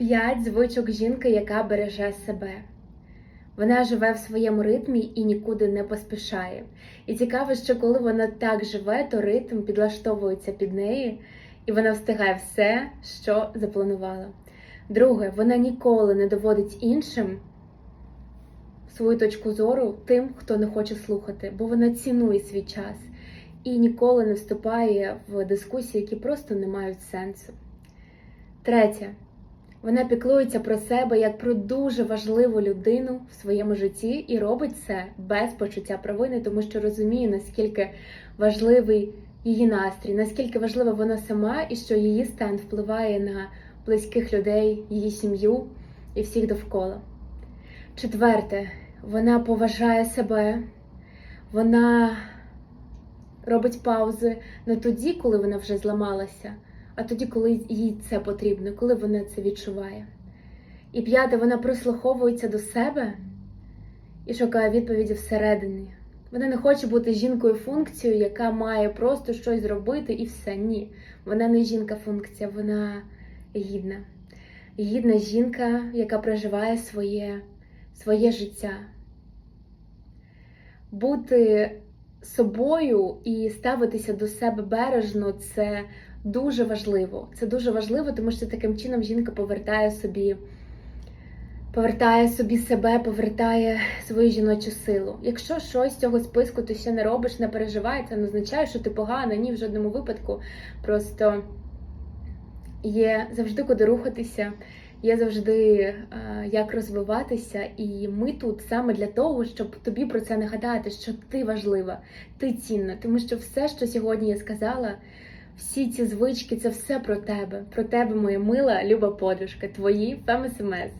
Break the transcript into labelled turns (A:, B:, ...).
A: П'ять звичок жінки, яка береже себе. Вона живе в своєму ритмі і нікуди не поспішає. І цікаво, що коли вона так живе, то ритм підлаштовується під неї, і вона встигає все, що запланувала. Друге, вона ніколи не доводить іншим свою точку зору тим, хто не хоче слухати, бо вона цінує свій час і ніколи не вступає в дискусії, які просто не мають сенсу. Третє, вона піклується про себе як про дуже важливу людину в своєму житті і робить це без почуття провини, тому що розуміє, наскільки важливий її настрій, наскільки важлива вона сама, і що її стан впливає на близьких людей, її сім'ю і всіх довкола. Четверте, вона поважає себе, вона робить паузи не тоді, коли вона вже зламалася, а тоді, коли їй це потрібно, коли вона це відчуває. І п'яте, вона прислуховується до себе і шукає відповіді всередині. Вона не хоче бути жінкою функцією, яка має просто щось зробити і все. Ні. Вона не жінка-функція, вона гідна. Гідна жінка, яка проживає своє, своє життя. Бути собою і ставитися до себе бережно це дуже важливо. Це дуже важливо, тому що таким чином жінка повертає собі, повертає собі себе, повертає свою жіночу силу. Якщо щось з цього списку ти ще не робиш, не переживай, це не означає, що ти погана, ні в жодному випадку. Просто є завжди куди рухатися. Є завжди е, як розвиватися, і ми тут саме для того, щоб тобі про це нагадати, що ти важлива, ти цінна, тому що все, що сьогодні я сказала, всі ці звички, це все про тебе, про тебе, моя мила, люба подружка, твої ФМСМС.